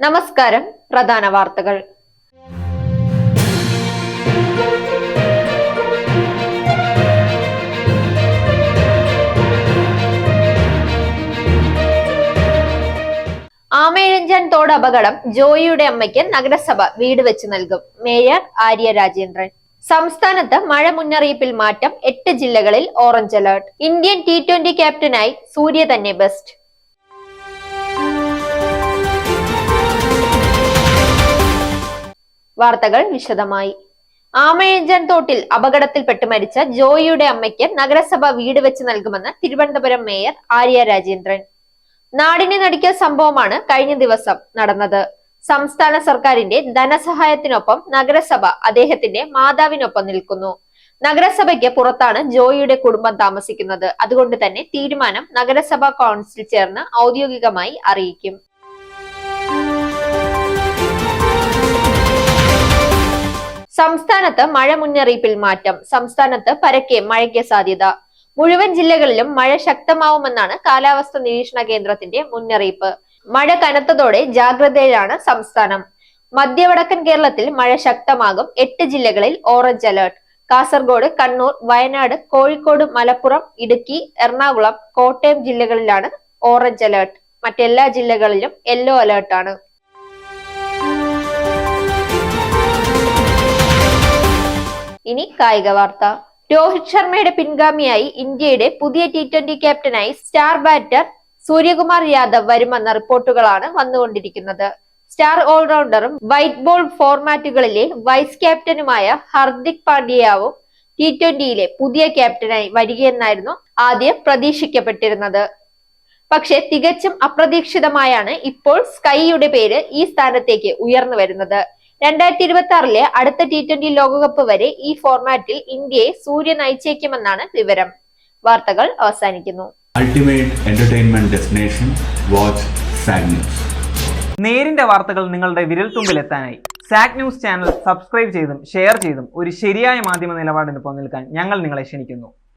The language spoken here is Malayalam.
നമസ്കാരം പ്രധാന വാർത്തകൾ. ആമേഴഞ്ചൻതോട് തോട് അപകടം ജോയിയുടെ അമ്മയ്ക്ക് നഗരസഭ വീട് വെച്ച് നൽകും. മേയർ ആര്യ രാജേന്ദ്രൻ. സംസ്ഥാനത്ത് മഴ മുന്നറിയിപ്പിൽ മാറ്റം എട്ട് ജില്ലകളിൽ orange alert. Indian T twenty ക്യാപ്റ്റനായി സൂര്യ തന്നെ ബെസ്റ്റ്. വാർത്തകൾ വിശദമായി. ആമയഞ്ചൻ തോട്ടിൽ അപകടത്തിൽപ്പെട്ട് മരിച്ച ജോയിയുടെ അമ്മയ്ക്ക് നഗരസഭ വീട് വെച്ച് നൽകുമെന്ന് തിരുവനന്തപുരം മേയർ ആര്യ രാജേന്ദ്രൻ. നാടിനെ നടുക്കിയ സംഭവമാണ് കഴിഞ്ഞ ദിവസം നടന്നത്. സംസ്ഥാന സർക്കാരിന്റെ ധനസഹായത്തിനൊപ്പം നഗരസഭ അദ്ദേഹത്തിന്റെ മാതാവിനൊപ്പം നിൽക്കുന്നു. നഗരസഭയ്ക്ക് പുറത്താണ് ജോയിയുടെ കുടുംബം താമസിക്കുന്നത്. അതുകൊണ്ട് തന്നെ തീരുമാനം നഗരസഭാ കൗൺസിൽ ചേർന്ന് ഔദ്യോഗികമായി അറിയിക്കും. സംസ്ഥാനത്ത് മഴ മുന്നറിയിപ്പിൽ മാറ്റം. സംസ്ഥാനത്ത് പരക്കെ മഴയ്ക്ക് സാധ്യത. മുഴുവൻ ജില്ലകളിലും മഴ ശക്തമാവുമെന്നാണ് കാലാവസ്ഥ നിരീക്ഷണ കേന്ദ്രത്തിന്റെ മുന്നറിയിപ്പ്. മഴ കനത്തതോടെ ജാഗ്രതയിലാണ് സംസ്ഥാനം. മധ്യവടക്കൻ കേരളത്തിൽ മഴ ശക്തമാകും. എട്ട് ജില്ലകളിൽ ഓറഞ്ച് അലേർട്ട്. കാസർഗോഡ് കണ്ണൂർ വയനാട് കോഴിക്കോട് മലപ്പുറം ഇടുക്കി എറണാകുളം കോട്ടയം ജില്ലകളിലാണ് ഓറഞ്ച് അലേർട്ട്. മറ്റെല്ലാ ജില്ലകളിലും യെല്ലോ അലേർട്ടാണ്. ഇനി കായിക വാർത്ത. രോഹിത് ശർമ്മയുടെ പിൻഗാമിയായി ഇന്ത്യയുടെ പുതിയ ടി ട്വന്റി ക്യാപ്റ്റനായി സ്റ്റാർ ബാറ്റർ സൂര്യകുമാർ യാദവ് വരുമെന്ന റിപ്പോർട്ടുകളാണ് വന്നുകൊണ്ടിരിക്കുന്നത്. സ്റ്റാർ ഓൾറൗണ്ടറും വൈറ്റ് ബോൾ ഫോർമാറ്റുകളിലെ വൈസ് ക്യാപ്റ്റനുമായ ഹർദിക് പാണ്ഡ്യയാവും ടി ട്വന്റിയിലെ പുതിയ ക്യാപ്റ്റനായി വരികയെന്നായിരുന്നു ആദ്യം പ്രതീക്ഷിക്കപ്പെട്ടിരുന്നത്. പക്ഷെ തികച്ചും അപ്രതീക്ഷിതമായാണ് ഇപ്പോൾ സ്കൈയുടെ പേര് ഈ സ്ഥാനത്തേക്ക് ഉയർന്നു വരുന്നത്. രണ്ടായിരത്തി ഇരുപത്തി ആറിലെ അടുത്ത ടി ട്വന്റി ലോകകപ്പ് വരെ ഈ ഫോർമാറ്റിൽ ഇന്ത്യയെ സൂര്യ നയിച്ചേക്കുമെന്നാണ് വിവരം. വാർത്തകൾ അവസാനിക്കുന്നു. Ultimate entertainment destination വാച്ച് നേരിന്റെ വാർത്തകൾ നിങ്ങളുടെ വിരൽത്തുമ്പിലെത്താനായി സാക് ന്യൂസ് ചാനൽ സബ്സ്ക്രൈബ് ചെയ്തും ഷെയർ ചെയ്തും ഒരു ശരിയായ മാധ്യമ നിലപാടിനൊപ്പം നിൽക്കാൻ ഞങ്ങൾ നിങ്ങളെ ക്ഷണിക്കുന്നു.